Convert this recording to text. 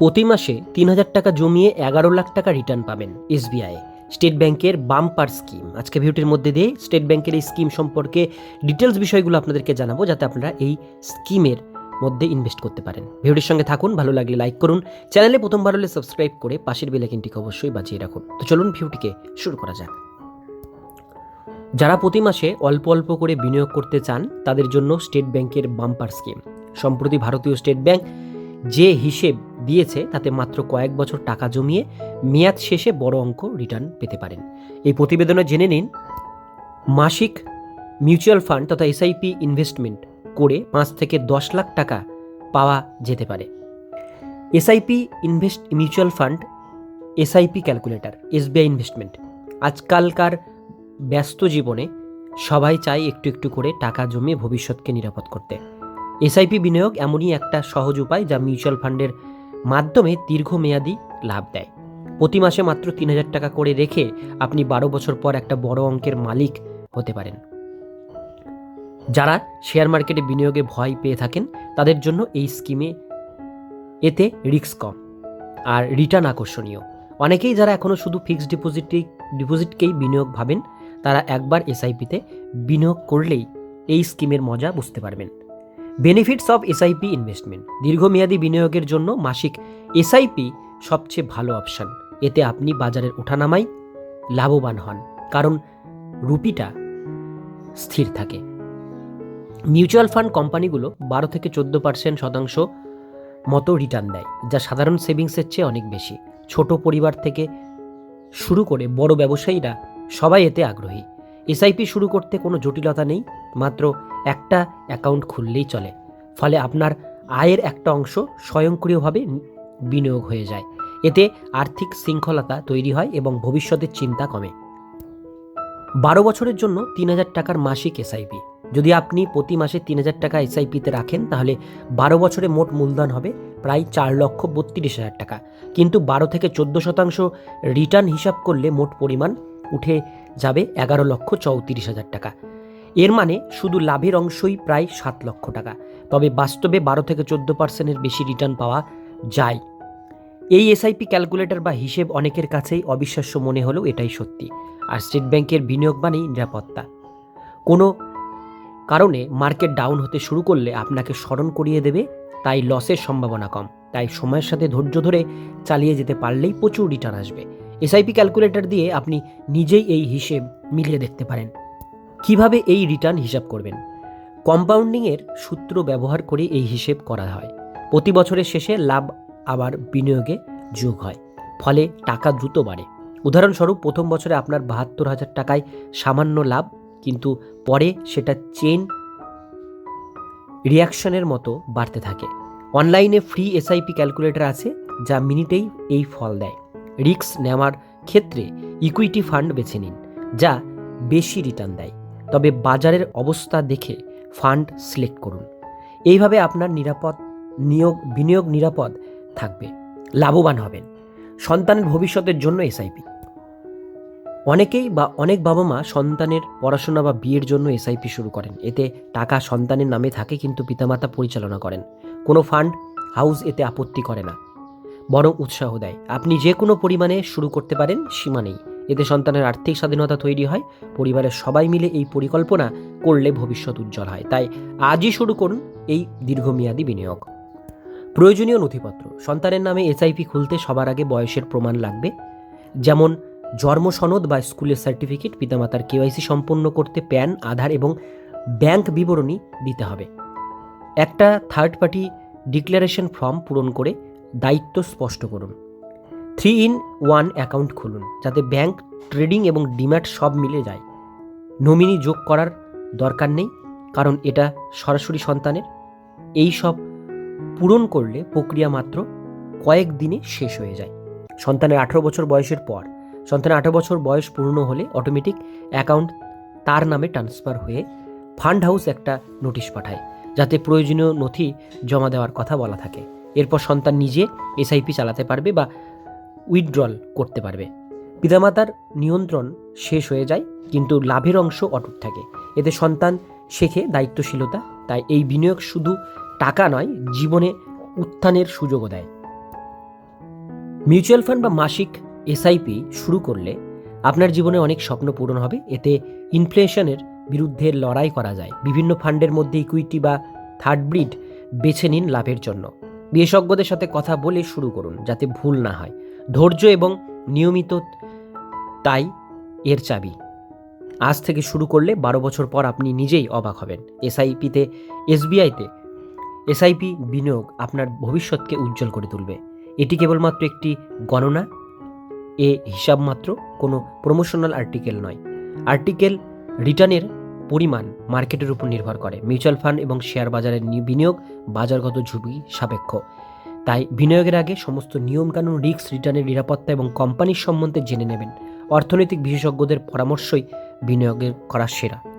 প্রতি মাসে তিন হাজার টাকা জমিয়ে এগারো লাখ টাকা রিটার্ন পাবেন এসবিআই স্টেট ব্যাংকের বাম্পার স্কিম আজকে ভিডিওটির মধ্যে দিয়ে স্টেট ব্যাংকের এই স্কিম সম্পর্কে ডিটেলস বিষয়গুলো আপনাদেরকে জানাব যাতে আপনারা এই স্কিমের মধ্যে ইনভেস্ট করতে পারেন। ভিডিওটির সঙ্গে থাকুন, ভালো লাগলে লাইক করুন। চ্যানেলে প্রথমবার হলে সাবস্ক্রাইব করে পাশের বেলাইকিনটিকে অবশ্যই বাজিয়ে রাখুন। তো চলুন ভিডিওটিকে শুরু করা যাক। যারা প্রতি মাসে অল্প অল্প করে বিনিয়োগ করতে চান, তাদের জন্য স্টেট ব্যাংকের বাম্পার স্কিম সম্প্রতি ভারতীয় স্টেট ব্যাংক যে হিসেব দিয়েছে তাতে মাত্র কয়েক বছর টাকা জমিয়ে মেয়াদ শেষে বড় অঙ্ক রিটার্ন পেতে পারেন। এই প্রতিবেদনে জেনে নিন, মাসিক মিউচুয়াল ফান্ড তথা এসআইপি ইনভেস্টমেন্ট করে পাঁচ থেকে দশ লাখ টাকা পাওয়া যেতে পারে। SIP invest mutual fund SIP calculator SBI investment আজকালকার ব্যস্ত জীবনে সবাই চায় একটু একটু করে টাকা জমিয়ে ভবিষ্যৎকে নিরাপদ করতে। এসআইপি বিনিয়োগ এমনই একটা সহজ উপায় যা মিউচুয়াল ফান্ডের মাধ্যমে দীর্ঘমেয়াদী লাভ দেয়। প্রতি মাসে মাত্র তিন হাজার টাকা করে রেখে আপনি বারো বছর পর একটা বড় অঙ্কের মালিক হতে পারেন। যারা শেয়ার মার্কেটে বিনিয়োগে ভয় পেয়ে থাকেন, তাদের জন্য এই স্কিমে এতে রিস্ক কম আর রিটার্ন আকর্ষণীয়। অনেকেই যারা এখনও শুধু ফিক্সড ডিপোজিটে, ডিপোজিটকেই বিনিয়োগ ভাবেন, তারা একবার এসআইপিতে বিনিয়োগ করলেই এই স্কিমের মজা বুঝতে পারবেন। বেনিফিটস অফ এসআইপি ইনভেস্টমেন্ট দীর্ঘমেয়াদী বিনিয়োগের জন্য মাসিক এসআইপি সবচেয়ে ভালো অপশান এতে আপনি বাজারের ওঠানামায় লাভবান হন। কারণ রুপিটা স্থির থাকে। মিউচুয়াল ফান্ড কোম্পানিগুলো বারো থেকে চোদ্দ পার্সেন্ট শতাংশ মতো রিটার্ন দেয়, যা সাধারণ সেভিংসের চেয়ে অনেক বেশি। ছোট পরিবার থেকে শুরু করে বড় ব্যবসায়ীরা সবাই এতে আগ্রহী। এসআইপি শুরু করতে কোনো জটিলতা নেই, মাত্র একটা অ্যাকাউন্ট খুললেই চলে। ফলে আপনার আয়ের একটা অংশ স্বয়ংক্রিয়ভাবে বিনিয়োগ হয়ে যায়। এতে আর্থিক শৃঙ্খলতা তৈরি হয় এবং ভবিষ্যতের চিন্তা কমে। বারো বছরের জন্য তিন হাজার টাকার মাসিক এসআইপি। যদি আপনি প্রতি মাসে তিন হাজার টাকা এসআইপিতে রাখেন, তাহলে বারো বছরে মোট মূলধন হবে প্রায় চার লক্ষ বত্রিশ হাজার টাকা। কিন্তু বারো থেকে চোদ্দ শতাংশ রিটার্ন হিসাব করলে মোট পরিমাণ উঠে যাবে এগারো লক্ষ চৌত্রিশ হাজার টাকা। এর মানে শুধু লাভের অংশই প্রায় সাত লক্ষ টাকা। তবে বাস্তবে বারো থেকে চোদ্দ পার্সেন্টের বেশি রিটার্ন পাওয়া যায়। এই এসআইপি ক্যালকুলেটর বা হিসেব অনেকের কাছেই অবিশ্বাস্য মনে হলেও এটাই সত্যি। আর স্টেট ব্যাংকের বিনিয়োগ মানেই নিরাপত্তা। কোনো কারণে মার্কেট ডাউন হতে শুরু করলে আপনাকে স্মরণ করিয়ে দেবে, তাই লসের সম্ভাবনা কম। তাই সময়ের সাথে ধৈর্য ধরে চালিয়ে যেতে পারলেই প্রচুর রিটার্ন আসবে। এসআইপি ক্যালকুলেটর দিয়ে আপনি নিজেই এই হিসেব মিলিয়ে দেখতে পারেন। কীভাবে এই রিটার্ন হিসাব করবেন? কম্পাউন্ডিংয়ের সূত্র ব্যবহার করে এই হিসেব করা হয়। প্রতি বছরের শেষে লাভ আবার বিনিয়োগে যোগ হয়, ফলে টাকা দ্রুত বাড়ে। উদাহরণস্বরূপ, প্রথম বছরে আপনার বাহাত্তর হাজার টাকায় সামান্য লাভ, কিন্তু পরে সেটা চেন রিয়াকশনের মতো বাড়তে থাকে। অনলাইনে ফ্রি এসআইপি ক্যালকুলেটর আছে, যা মিনিটেই এই ফল দেয়। রিস্ক নেওয়ার ক্ষেত্রে ইকুইটি ফান্ড বেছে নিন, যা বেশি রিটার্ন দেয়। তবে বাজারের অবস্থা দেখে ফান্ড সিলেক্ট করুন। এইভাবে আপনার নিরাপদ নিয়োগ, বিনিয়োগ নিরাপদ থাকবে, লাভবান হবেন। সন্তানের ভবিষ্যতের জন্য এসআইপি অনেকেই বা অনেক বাবা মা সন্তানের পড়াশোনা বা বিয়ের জন্য এসআইপি শুরু করেন। এতে টাকা সন্তানের নামে থাকে, কিন্তু পিতামাতা পরিচালনা করেন। কোনো ফান্ড হাউস এতে আপত্তি করে না। বরং উৎসাহ দেয়। আপনি যে কোনো পরিমাণে শুরু করতে পারেন, সীমা নেই। এতে সন্তানের আর্থিক স্বাধীনতা তৈরি হয়, পরিবারের সবাই মিলে এই পরিকল্পনা করলে ভবিষ্যৎ উজ্জ্বল হয়। তাই আজই শুরু করুন এই দীর্ঘমেয়াদী বিনিয়োগ। প্রয়োজনীয় নথিপত্র। সন্তানের নামে এসআইপি খুলতে সবার আগে বয়সের প্রমাণ লাগবে। যেমন জন্ম সনদ বা স্কুলের সার্টিফিকেট, পিতামাতার কেওয়াইসি সম্পন্ন করতে প্যান, আধার এবং ব্যাংক বিবরণী দিতে হবে। একটা থার্ড পার্টি ডিক্লারেশন ফর্ম পূরণ করে দায়িত্ব স্পষ্ট করুন। থ্রি ইন ওয়ান অ্যাকাউন্ট খুলুন, যাতে ব্যাংক, ট্রেডিং এবং ডিম্যাট সব মিলে যায়। নমিনি যোগ করার দরকার নেই, কারণ এটা সরাসরি সন্তানের। এই সব পূরণ করলে প্রক্রিয়া মাত্র কয়েক দিনে শেষ হয়ে যায়। সন্তানের আঠারো বছর বয়সের পর, সন্তানের আঠারো বছর বয়স পূর্ণ হলে অটোমেটিক অ্যাকাউন্ট তার নামে ট্রান্সফার হয়ে ফান্ড হাউস একটা নোটিশ পাঠায়, যাতে প্রয়োজনীয় নথি জমা দেওয়ার কথা বলা থাকে। এরপর সন্তান নিজে এসআইপি চালাতে পারবে বা উইথড্রল করতে পারবে। পিতামাতার নিয়ন্ত্রণ শেষ হয়ে যায়, কিন্তু লাভের অংশ অটুট থাকে। এতে সন্তান শেখে দায়িত্বশীলতা, তাই এই বিনিয়োগ শুধু টাকা নয়, জীবনে উত্থানের সুযোগও দেয়। মিউচুয়াল ফান্ড বা মাসিক এসআইপি শুরু করলে আপনার জীবনে অনেক স্বপ্ন পূরণ হবে। এতে ইনফ্লেশনের বিরুদ্ধে লড়াই করা যায়। বিভিন্ন ফান্ডের মধ্যে ইকুইটি বা থার্ড ব্রিড বেছে নিন লাভের জন্য। বিশেষজ্ঞদের সাথে কথা বলে শুরু করুন, যাতে ভুল না হয়। ধৈর্য এবং নিয়মিত তাই এর চাবি। আজ থেকে শুরু করলে বারো বছর পর আপনি নিজেই অবাক হবেন। এসআইপিতে, এসবিআইতে, এসআইপি বিনিয়োগ আপনার ভবিষ্যৎকে উজ্জ্বল করে তুলবে। এটি কেবলমাত্র একটি গণনা, এ হিসাব মাত্র, কোনো প্রমোশনাল আর্টিকেল নয়। আর্টিকেল রিটার্নের পরিমাণ মার্কেটের উপর নির্ভর করে। মিউচুয়াল ফান্ড এবং শেয়ার বাজারের বিনিয়োগ বাজারগত ঝুঁকি সাপেক্ষ। তাই বিনিয়োগের আগে সমস্ত নিয়মকানুন, রিস্ক, রিটার্নের নিরাপত্তা এবং কোম্পানির সম্বন্ধে জেনে নেবেন। অর্থনৈতিক বিশেষজ্ঞদের পরামর্শই বিনিয়োগের করা সেরা।